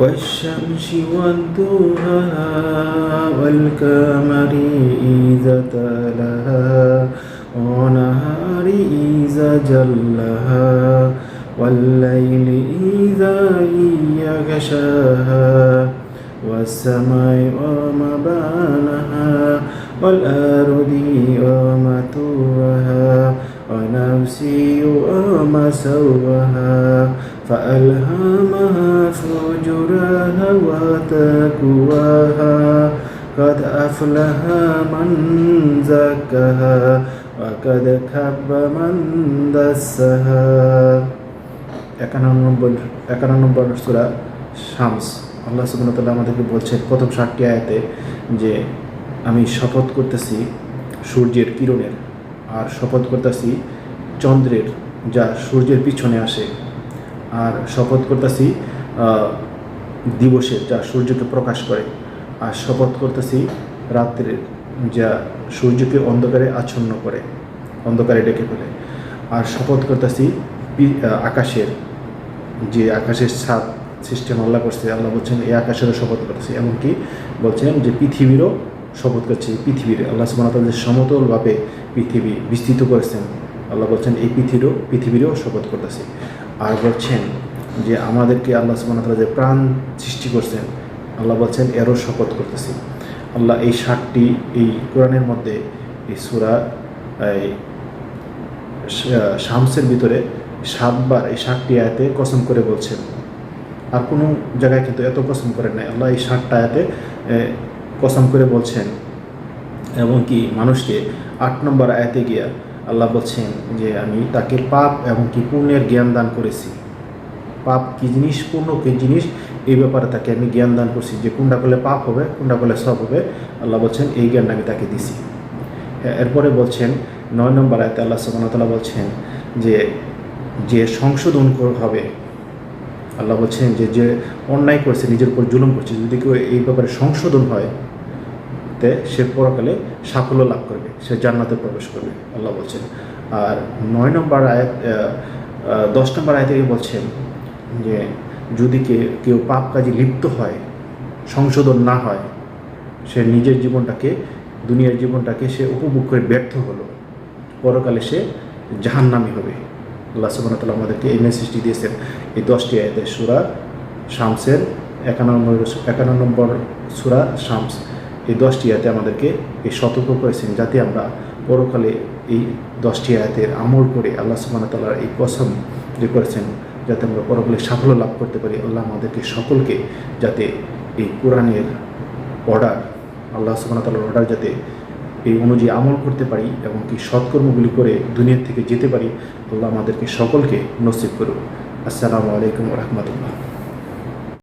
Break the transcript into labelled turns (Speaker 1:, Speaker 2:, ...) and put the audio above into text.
Speaker 1: والشمس والضحى والقمر إذا تلاها ونهار إذا جلها والليل إذا يغشاها والسماء وما بناها والأرض وما طوها ونفس وما سواها فألهمها فجورها وتقواها قد أفلح من زكاها وقد خاب من دسها একান্ন নম্বর একান্ন নম্বর সুরা শামস আল্লাহ সুবহানাহু আমাদেরকে বলছেন প্রথম ষাটটি আয়াতে যে আমি শপথ করতেছি সূর্যের কিরণের আর শপথ করতেছি চন্দ্রের যা সূর্যের পিছনে আসে আর শপথ করতেছি দিবসের যা সূর্যকে প্রকাশ করে। আর শপথ করতেছি রাত্রের যা সূর্যকে অন্ধকারে আচ্ছন্ন করে, অন্ধকারে ডেকে ফেলে। আর শপথ করতেছি আকাশের। যে আকাশের ছাদ সিস্টেম আল্লাহ করছে, আল্লাহ বলছেন এই আকাশেরও শপথ করতেছি। এমনকি বলছেন যে পৃথিবীরও শপথ করছে, পৃথিবীর। আল্লাহ সুবাহ যে সমতলভাবে পৃথিবী বিস্তৃত করেছেন, আল্লাহ বলছেন, এই পৃথিবীরও পৃথিবীরও শপথ করতেছি। আর বলছেন যে আমাদেরকে আল্লাহ সুবাহ যে প্রাণ সৃষ্টি করছেন, আল্লাহ বলছেন, এরও শপথ করতেছি। আল্লাহ এই ষাটটি এই কোরআনের মধ্যে এই সুরা শামসের ভিতরে সাতবার এই ষাটটি আয়াতে কসম করে বলছেন। আর কোনো জায়গায় কিন্তু এত কসম করেন নাই। আল্লাহ এই ষাটটা আয়াতে কসম করে বলছেন। এবং কি মানুষকে আট নম্বর আয়াতে গিয়া আল্লাহ বলছেন যে, আমি তাকে পাপ এবং কি পুণ্যের জ্ঞান দান করেছি। পাপ কী জিনিস পূর্ণ কি জিনিস এই ব্যাপারে তাকে আমি জ্ঞান দান করছি। যে কোনটা করলে পাপ হবে কোনটা করলে সব হবে আল্লাহ বলছেন এই জ্ঞানটা আমি তাকে দিছি। হ্যাঁ, এরপরে বলছেন নয় নম্বর আয়তে আল্লাহ সুবাহতাল্লাহ বলছেন যে যে সংশোধন হবে আল্লাহ বলছেন যে যে অন্যায় করছে নিজের উপর জুলুম করছে যদি কেউ এই ব্যাপারে সংশোধন হয় তে সে পরকালে সাফল্য লাভ করবে সে জান্নাতে প্রবেশ করবে আল্লাহ বলছেন। আর নয় নম্বর আয়াত দশ নম্বর আয়তে বলছেন যে যদি কেউ পাপ কাজে লিপ্ত হয়, সংশোধন না হয়, সে নিজের জীবনটাকে, দুনিয়ার জীবনটাকে সে উপভোগ করে ব্যর্থ হলো। পরকালে সে জাহান্নামি হবে। আল্লাহ তাআলা আমাদেরকে এই মেসেজটি দিয়েছেন। এই দশটি আয়াতে সুরা শামসের একান্ন একান্ন নম্বর সুরা শামস। এই দশটি আয়াতে আমাদেরকে এই সতর্ক করেছেন যাতে আমরা পরকালে এই দশটি আয়াতের আমল করে আল্লাহ ওয়া এই কসম যে করেছেন যাতে আমরা পরকালে সাফল্য লাভ করতে পারি। আল্লাহ আমাদেরকে সকলকে যাতে এই কোরআনের অর্ডার আল্লাহ ওয়া অর্ডার যাতে এই অনুযায়ী আমল করতে পারি এবং কি সৎকর্মগুলি করে দুনিয়ার থেকে যেতে পারি, আল্লাহ আমাদেরকে সকলকে নসিব করুন আসসালামু আলাইকুম রহমতুল্লাহ।